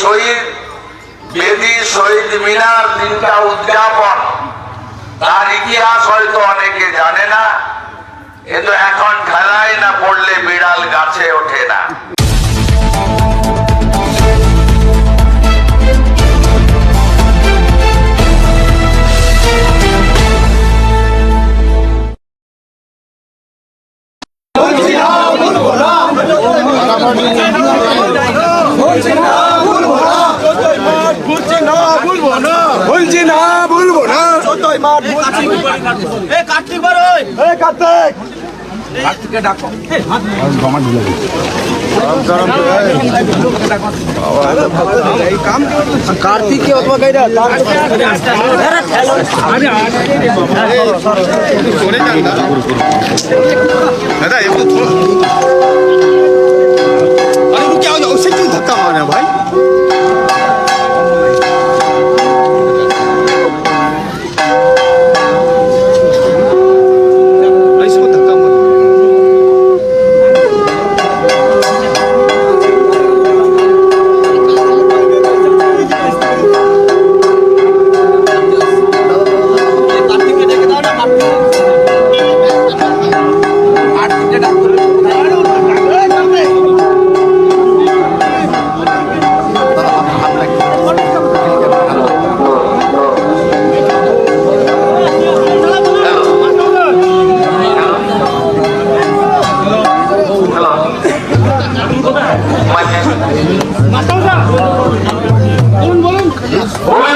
শহীদ বেদি শহীদ মিনার দিনটা উদযাপন। তার ইতিহাস হয়তো অনেকে জানে না কিন্তু এখন খেলায় না পড়লে বিড়াল গাছে ওঠে না। বলছি না বলব না বলছি না বলব না ওই মাঠ কার্তিক বার ওই। এ কার্তিক। কার্তিককে কার্তিক অথবা ধাক্কা ভাই? Mataw na! Bulon, bulon!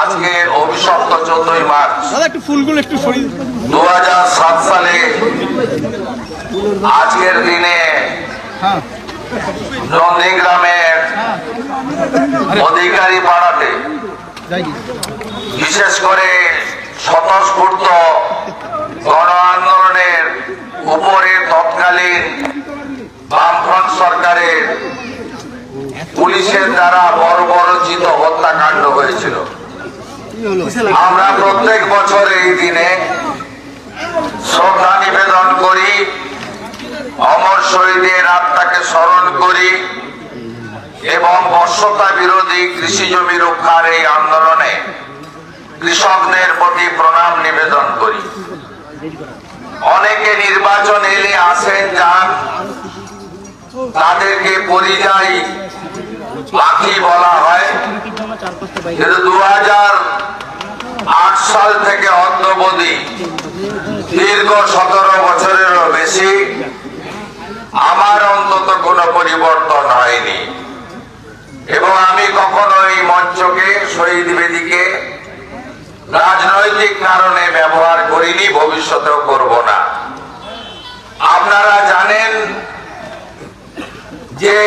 আজকে অভিশপ্ত চোদ্দই মার্চ একটু ফুলগুলো একটু সরিয়ে দু সালে আজকের দিনে নন্দীগ্রামের অধিকারী পাড়াতে বিশেষ করে স্বতঃস্ফূর্ত গণ আন্দোলনের উপরে তৎকালীন বামফ্রন্ট সরকারের পুলিশের দ্বারা বর্বরচিত হত্যাকাণ্ড হয়েছিল। আমরা প্রত্যেক বছর এই দিনে শ্রদ্ধা নিবেদন করি, অমর শহীদের আত্মাকে স্মরণ করি এবং বর্ষতা বিরোধী কৃষি জমি রক্ষার এই আন্দোলনে কৃষকদের প্রতি প্রণাম নিবেদন করি। অনেকে নির্বাচন এলে আসেন, যান, তাদেরকে পরিযায়ী পাখি বলা হয়। দু আট সাল থেকে অন্ধবদী দীর্ঘ সতেরো বছরেরও বেশি। আমার অন্তত কোনো পরিবর্তন হয়নি। এবং আমি কখনো এই মঞ্চকে, শহীদ বেদিকে রাজনৈতিক কারণে ব্যবহার করিনি, ভবিষ্যতেও করব না। আপনারা জানেন যে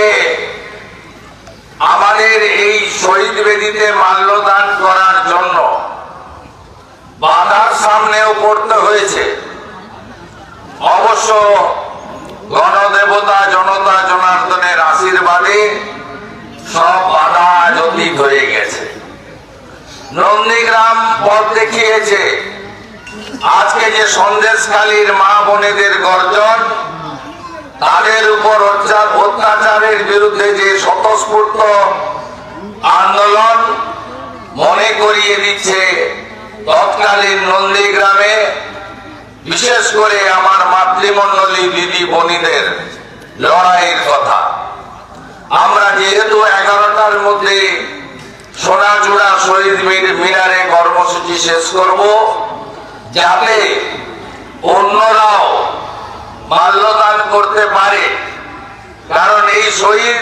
আমাদের এই শহীদ বেদিতে মাল্যদান করার জন্য বাধার সামনেও পড়তে হয়েছে। অবশ্য গণদেবতা, জনতা, জনার্দনের আশীর্বাদে সব বাধা অতীত হয়ে গেছে। নন্দীগ্রাম পথ দেখিয়েছে, আজকে যে সন্দেশখালীর মা বোনেদের গর্জন, তাদের উপর অত্যাচার- অত্যাচারের বিরুদ্ধে যে স্বতঃস্ফূর্ত আন্দোলন মনে করিয়ে দিচ্ছে তৎকালীন নন্দীগ্রামে, বিশেষ করে আমার মাতৃমণ্ডলী দিদি বোনীদের লড়াইয়ের কথা। আমরা যেহেতু এগারোটার মধ্যে সোনাচূড়া শহীদ মিনারে কর্মসূচি শেষ করব, যাতে অন্যরাও মাল্যদান করতে পারে। কারণ এই শহীদ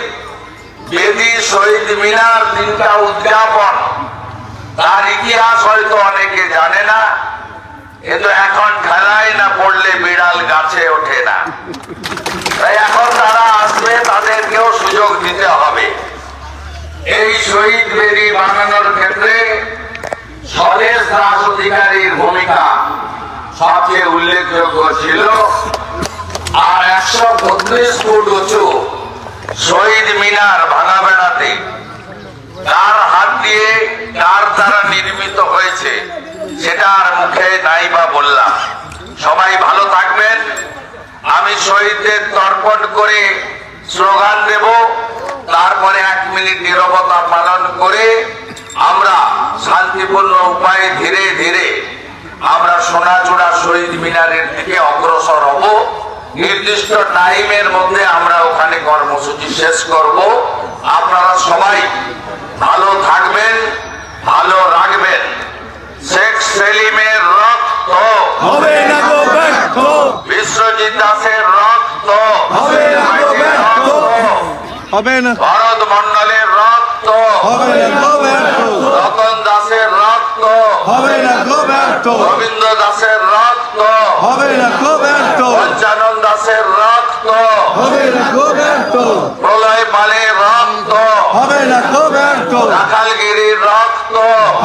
বেদি শহীদ মিনার দিনটা উদযাপন তার ইতিহাস হয়তো অনেকে জানে না কিন্তু এখন খেলায় না পড়লে বিড়াল গাছে ওঠে না। তাই এখন তারা আসবে, তাদেরকেও সুযোগ দিতে হবে। এই শহীদ বেদি বানানোর ক্ষেত্রে স্বদেশ দাস অধিকারীর ভূমিকা সবচেয়ে উল্লেখযোগ্য ছিল। আর একশো বত্রিশ ফুট উঁচু শহীদ মিনার ভাঙা বেড়াতে কার হাত দিয়ে তার দ্বারা নির্মিত হয়েছে, সেটা আর মুখে নাই বা বললাম। সবাই ভালো থাকবেন। আমি শহীদদের তর্পণ করে স্লোগান দেব। তারপরে এক মিনিট নীরবতা পালন করে আমরা শান্তিপূর্ণ উপায়ে ধীরে ধীরে আমরা সোনাচূড়া শহীদ মিনারের দিকে অগ্রসর হব। নির্দিষ্ট টাইমের মধ্যে আমরা ওখানে কর্মসূচি শেষ করব। আপনারা সবাই ভালো থাকবেন ভালো রাখবেন। শেখ সেলিমের রক্ত। হবে না গো ব্যর্থ। বিশ্বজিৎ দাসের রক্ত। হবে না গো ব্যর্থ। হবে না। ভরত মন্ডলের রক্ত। হবে না গো ব্যর্থ। রতন দাসের রক্ত। হবে না গো ব্যর্থ। রবীন্দ্র দাসের রক্ত। হবে না গো ব্যর্থ। পঞ্চানন দাসের রক্ত। হবে না গো ব্যর্থ। প্রলয় পালের হবে না গো ব্যর্থ রাখালগিরির রক্ত।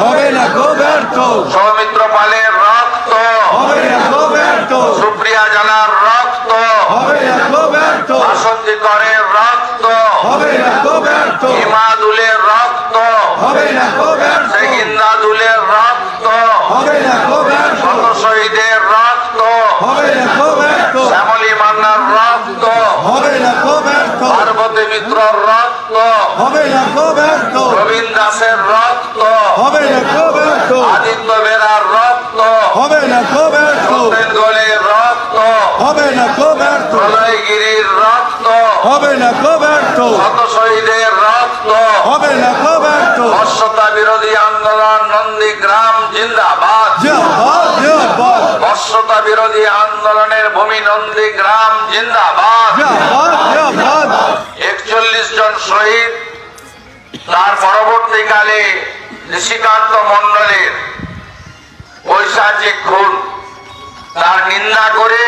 হবে না গো ব্যর্থ সৌমিত্র পালের রক্ত। হবে না গো ব্যর্থ সুপ্রিয়া জানার রক্ত। হবে না গো ব্যর্থ আসন্দি করের রক্ত হবে না গো ব্যর্থ হিমাদুলের রক্ত হবে না গো ব্যর্থ সেগিন্দাদুলের রক্ত হবে না গো ব্যর্থ শত শহীদের রক্ত হবে না গো ব্যর্থ শ্যামলী মান্নার রক্ত হবে না গো ব্যর্থ পার্বতী মিত্রর রক্ত। হবে না ব্যর্থ। দাসের রক্ত। হবে না গো ব্যর্থ। আদিত্য বেরার রক্ত। হবে না ব্যর্থ। রক্ত। হবে না ব্যর্থ। প্রলয়গিরির রক্ত। হবে না গো ব্যর্থ শত শহীদের রক্ত হবে না গো ব্যর্থ বর্ষতা বিরোধী আন্দোলন নন্দীগ্রাম জিন্দাবাদ। বর্ষতা বিরোধী আন্দোলনের ভূমি নন্দীগ্রাম জিন্দাবাদ। একচল্লিশ জন শহীদ তার পরবর্তীকালে ঋষিকান্ত মন্ডলের পৈশাচিক খুন। তার নিন্দা করে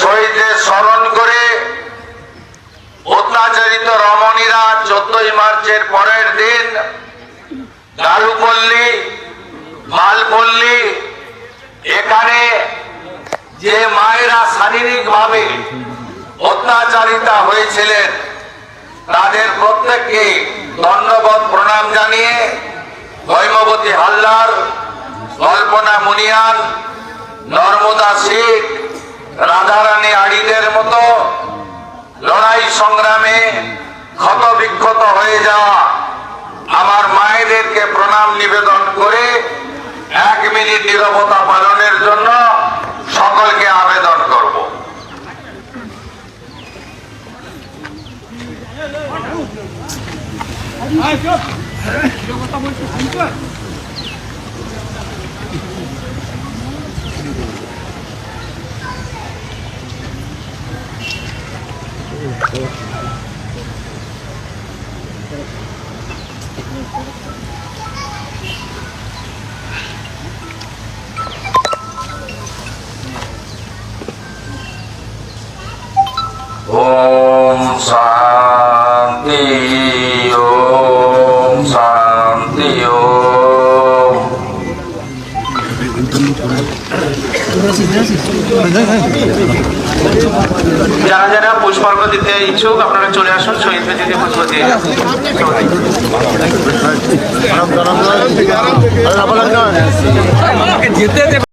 শহীদদের স্মরণ করে অত্যাচারিত রমণীরা চোদ্দই পরের দিন গালুপল্লী মালপল্লী, এখানে যে মায়েরা শারীরিকভাবে অত্যাচারিতা হয়েছিলেন, তাদের প্রত্যেককে ধন্যবাদ প্রণাম জানিয়ে হৈমবতী হালদার, কল্পনা মুনিয়ান, নর্মদা শেখ, রাধারানী আড়িদের মতো লড়াই সংগ্রামে ক্ষত বিক্ষত হয়ে যাওয়া আমার মায়েদেরকে প্রণাম নিবেদন করে এক মিনিট নিরবতা পালনের জন্য সকলকে আবেদন করব। ও ওম Oh. যারা যারা পুষ্পার্ঘ দিতে ইচ্ছুক আপনারা চলে আসুন শহীদ বেদিতে পুষ্প দিয়ে যেতে